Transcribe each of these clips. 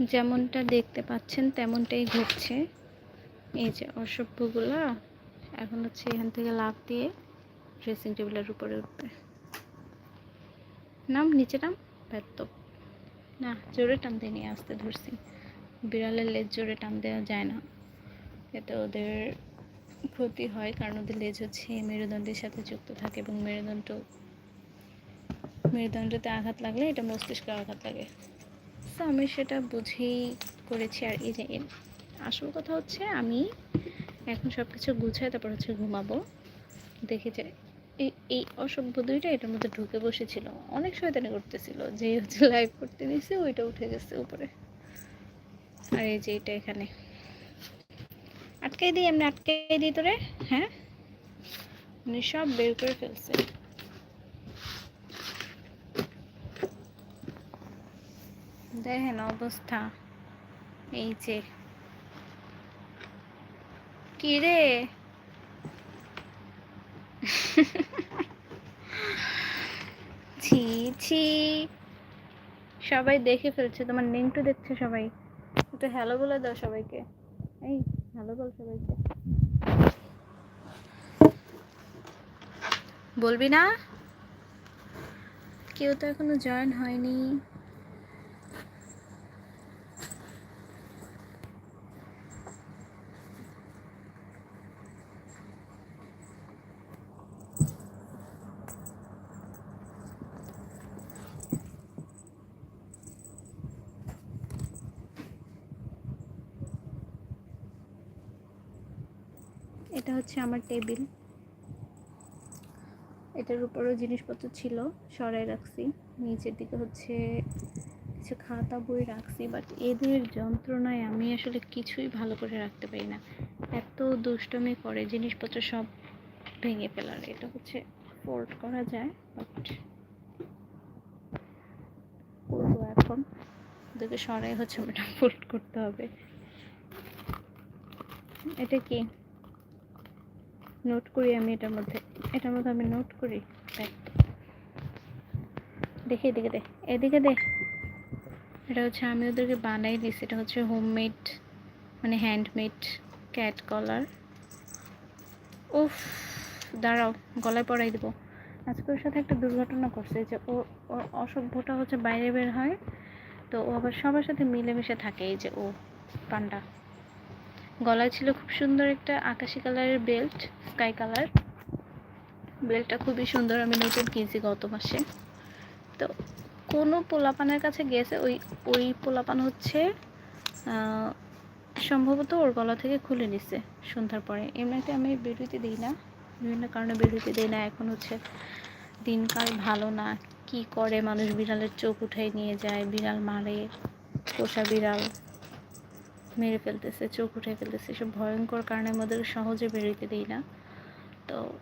যেমনটা দেখতে পাচ্ছেন, তেমনটাই ঘটছে। এই যে অসভ্যগুলা, এখন হচ্ছে এখান থেকে লাফ দিয়ে ড্রেসিং টেবিলের উপরে উঠবে। নাম, নিচে নাম? ব্যর্থ। না, জোরে টান দিয়ে নিয়ে আসতে ধরছি। বিড়ালের লেজ জোরে টান দেওয়া যায় না। এতে ওদের ক্ষতি হয়, কারণ ওদের লেজ হচ্ছে মেরুদণ্ডের সাথে যুক্ত থাকে এবং মেরুদণ্ড, মেরুদণ্ডতে আঘাত লাগলে এটা মস্তিষ্কে আঘাত লাগে। তো আমি সেটা বুঝেই করেছি আর এই যে আসল কথা হচ্ছে আমি এখন সব কিছু গুছাই তারপর হচ্ছে ঘুমাবো। দেখে যে এই এই অসভ্য দুইটা এটার মধ্যে ঢুকে বসেছিল। অনেক শয়তানি করতেছিল। যে হচ্ছে লাইভ করতে নিয়েছে ওইটা উঠে গেছে উপরে। আর এই যে এটা এখানে। আটকাই দিই, এমনি আটকাই দিই তোরে হ্যাঁ? মানে সব বের করে ফেলছে। দেখেন অবস্থা। এই যে। কি রে? ছি ছি। সবাই দেখে ফেলছে, তোমার লিঙ্কটা দেখছে সবাই। একটু হ্যালো বলে দাও সবাইকে। এই হ্যালো বল সবাইকে। বলবি না? কেউ তো এখনও জয়েন হয়নি। এটা হচ্ছে আমার টেবিল। এটার উপরেও জিনিসপত্র ছিল, সরাই রাখছি। নিচের দিকে হচ্ছে কিছু খাতা বই রাখছি বাট এদের যন্ত্রণায় আমি আসলে কিছুই ভালো করে রাখতে পারি না। এত দুষ্টমি করে জিনিসপত্র সব ভেঙে ফেলার। এটা হচ্ছে ফোল্ড করা যায় বাট করব এখন। ওদেরকে সরাই হচ্ছে ওটা ফোল্ড করতে হবে। এটা কি? নোট করি আমি এটার মধ্যে। এটার মধ্যে আমি নোট করি। দেখ। এদিকে দে। এদিকে দে। এটা হচ্ছে আমি ওদেরকে বানাই দিছি। এটা হচ্ছে হোমমেড মানে হ্যান্ডমেড ক্যাট কলার উফ, দাঁড়াও, গলায় পরাই দেবো। আজকে ওর সাথে একটা দুর্ঘটনা করছে যে ও, ওর অসভ্যটা হচ্ছে বাইরে বের হয়। তো ও আবার সবার সাথে মিলেমিশে থাকে এই যে ও, পান্ডা। গলায় ছিল খুব সুন্দর একটা আকাশি কালারের বেল্ট, স্কাই কালার। বেল্টটা খুবই সুন্দর, আমি নতুন কিনছি গত মাসে। তো কোনো পোলাপানের কাছে গেছে, ওই ওই পোলাপান হচ্ছে সম্ভবত ওর গলা থেকে খুলে নিছে সন্ধ্যার পরে। এমনিতে আমি বেরোতে দিই না, বিভিন্ন কারণে বেরোতে দিই না। এখন হচ্ছে দিনকাল ভালো না, কি করে মানুষ বিড়ালের চোখ উঠাই নিয়ে যায়, বিড়াল মারে পোষা বিড়াল। মেরে ফেলতেছে, চোখ উঠে ফেলতেছে সব ভয়ঙ্কর কারণে আমাদের সহজে বেরোতে দিই না। তো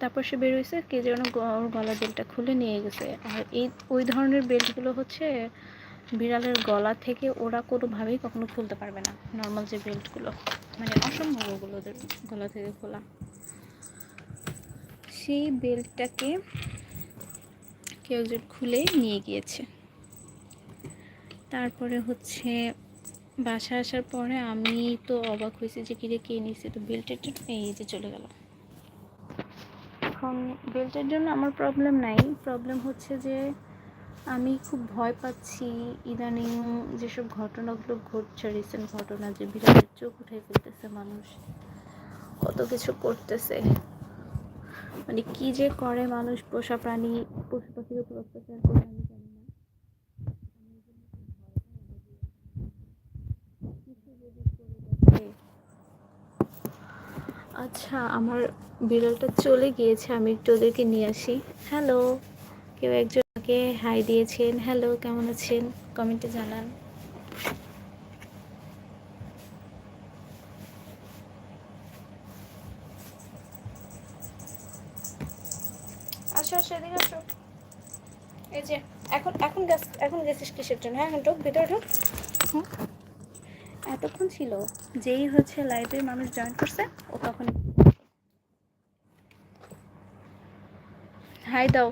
তারপর সে বেরোইছে কে যেন ওর গলার বেল্টটা খুলে নিয়ে গেছে। আর এই, ওই ধরনের বেল্টগুলো হচ্ছে বিড়ালের গলা থেকে ওরা কোনোভাবেই কখনো খুলতে পারবে না নর্মাল যে বেল্টগুলো। মানে অসম্ভব ওগুলো ওদের গলা থেকে খোলা। সেই বেল্টটাকে কেউ একজন খুলে নিয়ে গিয়েছে। তারপরে হচ্ছে বাসা আসার পরে আমি তো অবাক হয়েছি যে কিরে কে নিছে? তো বেল্টের জন্য এই যে চলে গেল। এখন বেল্টের জন্য আমার প্রবলেম নাই। প্রবলেম হচ্ছে যে আমি খুব ভয় পাচ্ছি ইদানিং যেসব ঘটনাগুলো ঘটছে রিসেন্ট ঘটনা যে বিড়ালের চোখ উঠে ফেলতেছে মানুষ, কত কিছু করতেছে। মানে কি যে করে মানুষ পোষা প্রাণী, পশু পাখির উপর অত্যাচার করে আমি জানি না আমি এই জন্য খুব ভয় পাই আমার বিড়াল। কিছু যদি করে বসে। আচ্ছা আমার বিড়ালটা চলে গিয়েছে আমি একটু ওদেরকে নিয়ে আসি। হ্যালো কেউ একজন আমাকে হাই দিয়েছেন। হ্যালো কেমন আছেন? কমেন্টে জানান। আসো আসো এদিকে আসো। এই যে এখন এখন গেছ এখন গেছিস কিসের জন্য? হ্যাঁ এখন ঢোক ভিতরে ঢোক। হুম। এতক্ষণ ছিল যেই হচ্ছে লাইভে মানুষ জয়েন করছে, ও তখন হাই দাও,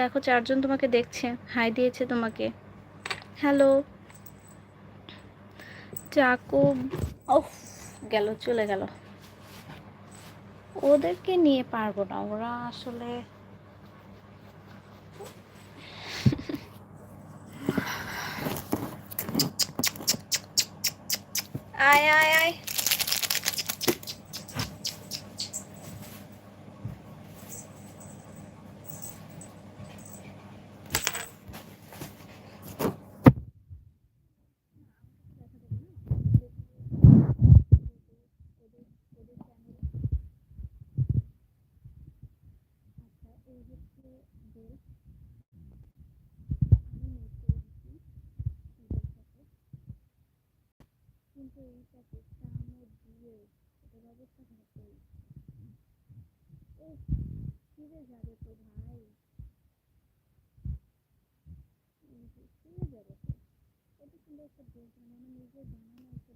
দেখো চারজন তোমাকে দেখছে। হাই দিয়েছে তোমাকে। হ্যালো চাকু ওফ গেল, চলে গেল। ওদেরকে নিয়ে পারব না, ওরা আসলে ai ai ai? অবস্থা খারাপ ফিরে যাবে তো ভাই ফিরে যাবে তো এটা কিন্তু একটা ড্রেস মানে নিজের বানানো একটা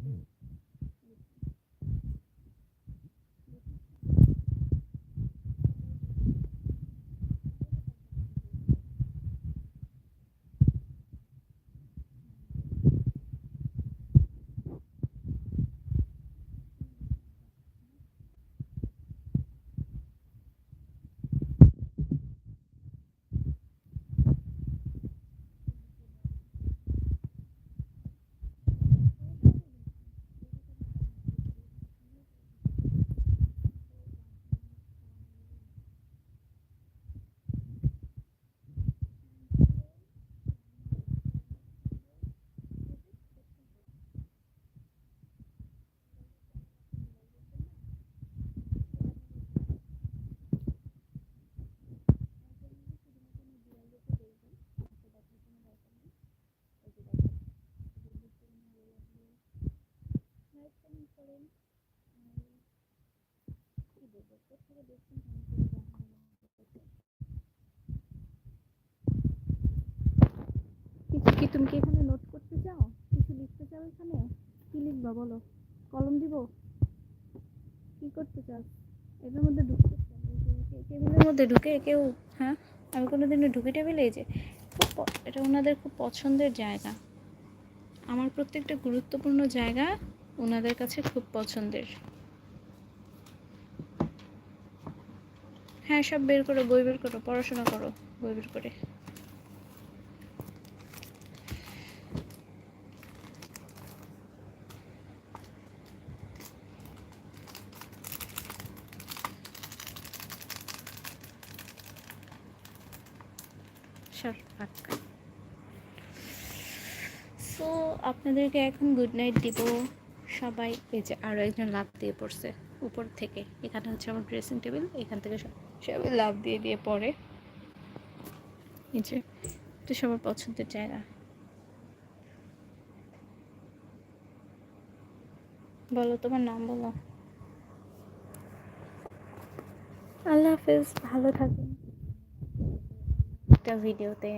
তুমি কি এখানে নোট করতে চাও? কিছু লিখতে চাও এখানে? কি লিখবা বলো? কলম দিব? কি করতে চাও? এটার মধ্যে ঢুকতে টেবিলের মধ্যে ঢুকে কেউ হ্যাঁ? আমি কোনোদিনও ঢুকি টেবিলে যে খুব এটা ওনাদের খুব পছন্দের জায়গা। আমার প্রত্যেকটা গুরুত্বপূর্ণ জায়গা ওনাদের কাছে খুব পছন্দের। হ্যাঁ সব বের করো, বই বের করো, পড়াশোনা করো, বই বের করে। সো আপনাদেরকে এখন গুড নাইট দিব। সবাই এই যে আরও একজন লাভ দিয়ে পড়ছে উপর থেকে। এখানে হচ্ছে আমার ড্রেসিং টেবিল এখান থেকে সবাই লাভ দিয়ে দিয়ে পড়ে। এই যে, এটা সবার পছন্দের জায়গা। বলো, তোমার নাম বলো। আল্লাহ হাফেজ, ভালো থাকুন একটা ভিডিওতে।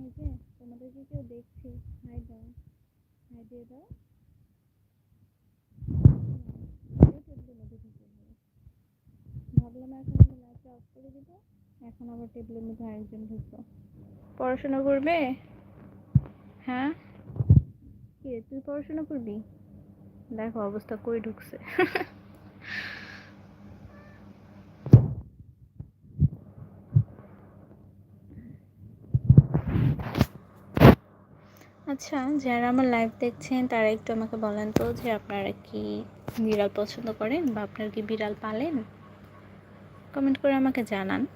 এই যে তোমাদেরকে কেউ দেখছি। হাই দাও হাই দিয়ে দাও। ভাবলাম এখন লাইটটা অফ করে দিব। এখন আবার টেবিলের মধ্যে আরেকজন ঢুকলো। পড়াশোনা করবে? হ্যাঁ? কি? তুই পড়াশোনা করবি? দেখো অবস্থা কই ঢুকছে। আচ্ছা যারা আমার লাইভ দেখছেন, তারা একটু আমাকে বলেন তো যে আপনারা কি বিড়াল পছন্দ করেন বা আপনারা কি বিড়াল পালেন? কমেন্ট করে আমাকে জানান।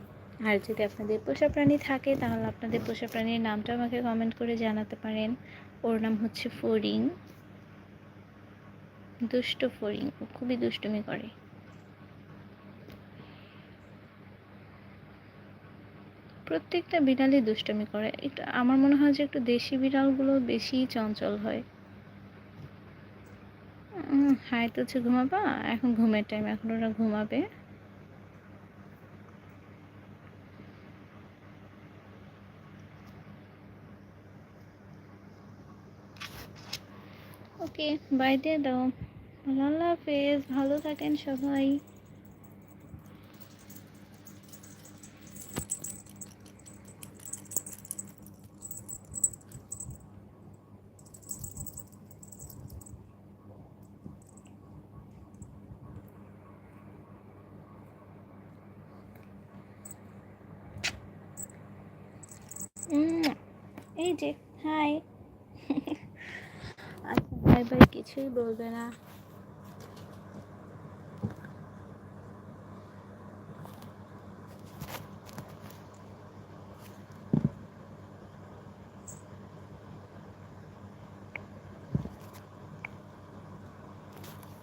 আর যদি আপনাদের পোষা প্রাণী থাকে, তাহলে আপনাদের পোষা প্রাণীর নামটা আমাকে কমেন্ট করে জানাতে পারেন। ওর নাম হচ্ছে ফড়িং। দুষ্ট ফড়িং, ও খুবই দুষ্টুমি করে। প্রত্যেকটা বিড়ালই দুষ্টুমি করে। একটু, আমার মনে হয় যে একটু দেশি বিড়ালগুলো বেশি চঞ্চল হয়। হাই তো হচ্ছে ঘুমাবা? এখন ঘুমের টাইম এখন ওরা ঘুমাবে। ওকে বাই দিয়ে দাও। আল্লাহ হাফেজ, ভালো থাকেন সবাই এই যে হাই আচ্ছা ভাই ভাই কিছুই বলবে না।